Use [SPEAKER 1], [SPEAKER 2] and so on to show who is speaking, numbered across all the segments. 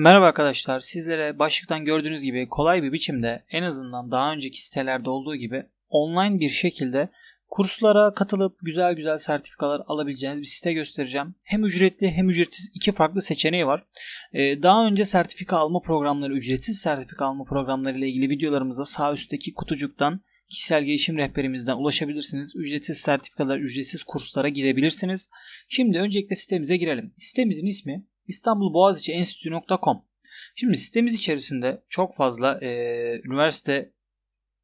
[SPEAKER 1] Merhaba arkadaşlar. Sizlere başlıktan gördüğünüz gibi kolay bir biçimde en azından daha önceki sitelerde olduğu gibi online bir şekilde kurslara katılıp güzel güzel sertifikalar alabileceğiniz bir site göstereceğim. Hem ücretli hem ücretsiz iki farklı seçeneği var. Ee, daha önce sertifika alma programları, ücretsiz sertifika alma programları ile ilgili videolarımıza sağ üstteki kutucuktan kişisel gelişim rehberimizden ulaşabilirsiniz. Ücretsiz sertifikalar, ücretsiz kurslara gidebilirsiniz. Şimdi öncelikle sitemize girelim. Sitemizin ismi istanbulboğaziçienstitü.com Şimdi sitemiz içerisinde çok fazla e, üniversite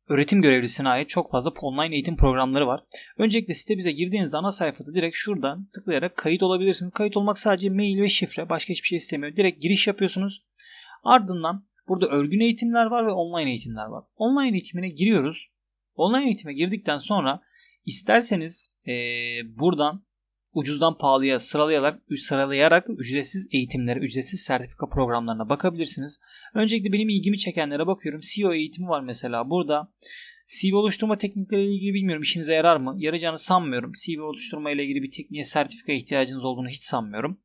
[SPEAKER 1] öğretim görevlisine ait çok fazla online eğitim programları var. Öncelikle sitemize girdiğinizde ana sayfada direkt şuradan tıklayarak kayıt olabilirsiniz. Kayıt olmak sadece mail ve şifre. Başka hiçbir şey istemiyor. Direkt giriş yapıyorsunuz. Ardından burada örgün eğitimler var ve online eğitimler var. Online eğitimine giriyoruz. Online eğitime girdikten sonra isterseniz e, buradan ucuzdan pahalıya sıralayarak, sıralayarak ücretsiz eğitimlere, ücretsiz sertifika programlarına bakabilirsiniz. Öncelikle benim ilgimi çekenlere bakıyorum. CEO eğitimi var mesela. Burada CV oluşturma teknikleriyle ilgili bilmiyorum işinize yarar mı? Yarayacağını sanmıyorum. CV oluşturma ile ilgili bir tekniğe sertifika ihtiyacınız olduğunu hiç sanmıyorum.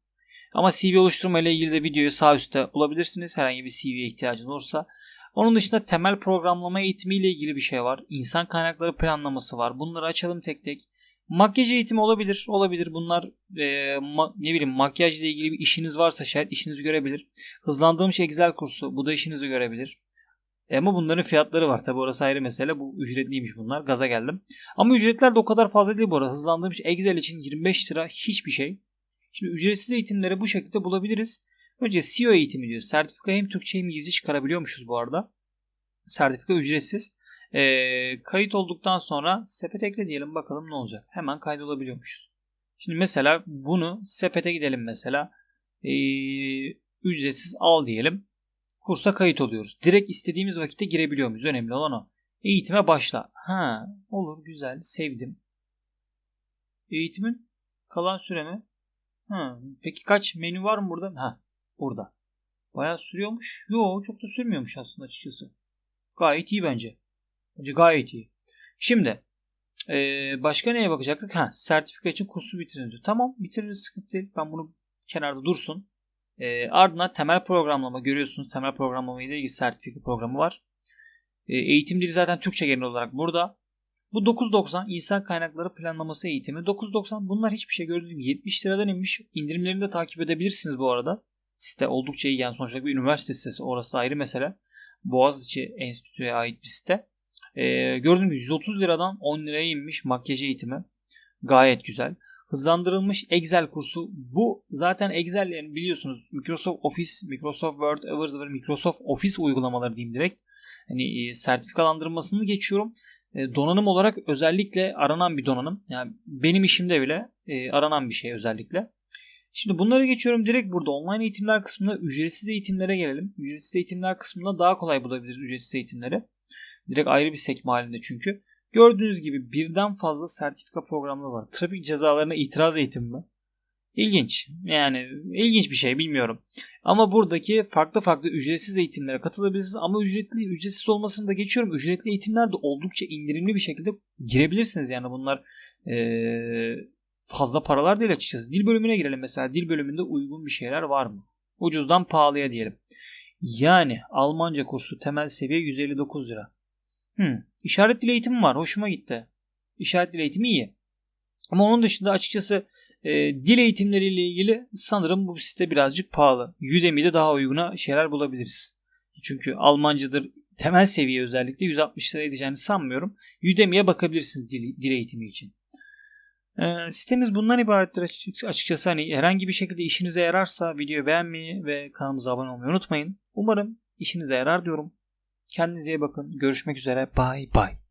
[SPEAKER 1] Ama CV oluşturma ile ilgili de videoyu sağ üstte bulabilirsiniz. Herhangi bir CV'ye ihtiyacınız olursa. Onun dışında temel programlama eğitimi ile ilgili bir şey var. İnsan kaynakları planlaması var. Bunları açalım tek tek. Makyaj eğitimi olabilir. Olabilir. Bunlar e, ma, ne bileyim makyajla ilgili bir işiniz varsa şayet işinizi görebilir. Hızlandırılmış Excel kursu. Bu da işinizi görebilir. E, ama bunların fiyatları var. Tabi orası ayrı mesele. Bu ücretliymiş bunlar. Gaza geldim. Ama ücretler de o kadar fazla değil bu arada. Hızlandırılmış Excel için 25 lira hiçbir şey. Şimdi ücretsiz eğitimleri bu şekilde bulabiliriz. Önce CEO eğitimi diyor. Sertifika hem Türkçe hem İngilizce çıkarabiliyormuşuz bu arada. Sertifika ücretsiz. E, kayıt olduktan sonra sepet ekle diyelim bakalım ne olacak. Hemen kaydolabiliyormuşuz. Şimdi mesela bunu sepete gidelim mesela. E, ücretsiz al diyelim. Kursa kayıt oluyoruz. Direkt istediğimiz vakitte girebiliyor muyuz? Önemli olan o. Eğitime başla. Ha, olur güzel sevdim. Eğitimin kalan süremi. Ha, peki kaç menü var mı burada? Ha, burada. Bayağı sürüyormuş. Yo çok da sürmüyormuş aslında açıkçası. Gayet iyi bence. Gayet iyi. Şimdi e, başka neye bakacaktık? Ha, sertifika için kursu bitirin diyor. Tamam bitiririz sıkıntı değil. Ben bunu kenarda dursun. E, ardından temel programlama görüyorsunuz. Temel programlama ile ilgili sertifika programı var. E, eğitim dili zaten Türkçe genel olarak burada. Bu 9.90 insan kaynakları planlaması eğitimi. 9.90 bunlar hiçbir şey gördüğünüz gibi 70 liradan inmiş. İndirimlerini de takip edebilirsiniz bu arada. Site oldukça iyi yani sonuçta bir üniversite sitesi orası ayrı mesele. Boğaziçi Enstitü'ye ait bir site. Ee, gördüğünüz gibi 130 liradan 10 liraya inmiş makyaj eğitimi. Gayet güzel. Hızlandırılmış Excel kursu. Bu zaten Excel yani biliyorsunuz Microsoft Office, Microsoft Word, zıvır Microsoft Office uygulamaları diyeyim direkt. Hani e, sertifikalandırmasını geçiyorum. E, donanım olarak özellikle aranan bir donanım. Yani benim işimde bile e, aranan bir şey özellikle. Şimdi bunları geçiyorum direkt burada online eğitimler kısmında ücretsiz eğitimlere gelelim. Ücretsiz eğitimler kısmında daha kolay bulabiliriz ücretsiz eğitimleri. Direkt ayrı bir sekme halinde çünkü. Gördüğünüz gibi birden fazla sertifika programları var. Trafik cezalarına itiraz eğitimi mi? İlginç. Yani ilginç bir şey bilmiyorum. Ama buradaki farklı farklı ücretsiz eğitimlere katılabilirsiniz. Ama ücretli, ücretsiz olmasını da geçiyorum. Ücretli eğitimler de oldukça indirimli bir şekilde girebilirsiniz. Yani bunlar ee, fazla paralar değil açıkçası. Dil bölümüne girelim mesela. Dil bölümünde uygun bir şeyler var mı? Ucuzdan pahalıya diyelim. Yani Almanca kursu temel seviye 159 lira. Hmm. İşaret dil eğitimi var. Hoşuma gitti. İşaret dil eğitimi iyi. Ama onun dışında açıkçası e, dil eğitimleriyle ilgili sanırım bu site birazcık pahalı. Udemy'de daha uyguna şeyler bulabiliriz. Çünkü Almancadır temel seviye özellikle 160 lira edeceğini sanmıyorum. Udemy'ye bakabilirsiniz dil, dil eğitimi için. E, sitemiz bundan ibarettir açıkçası. Hani herhangi bir şekilde işinize yararsa videoyu beğenmeyi ve kanalımıza abone olmayı unutmayın. Umarım işinize yarar diyorum. Kendinize iyi bakın. Görüşmek üzere. Bye bye.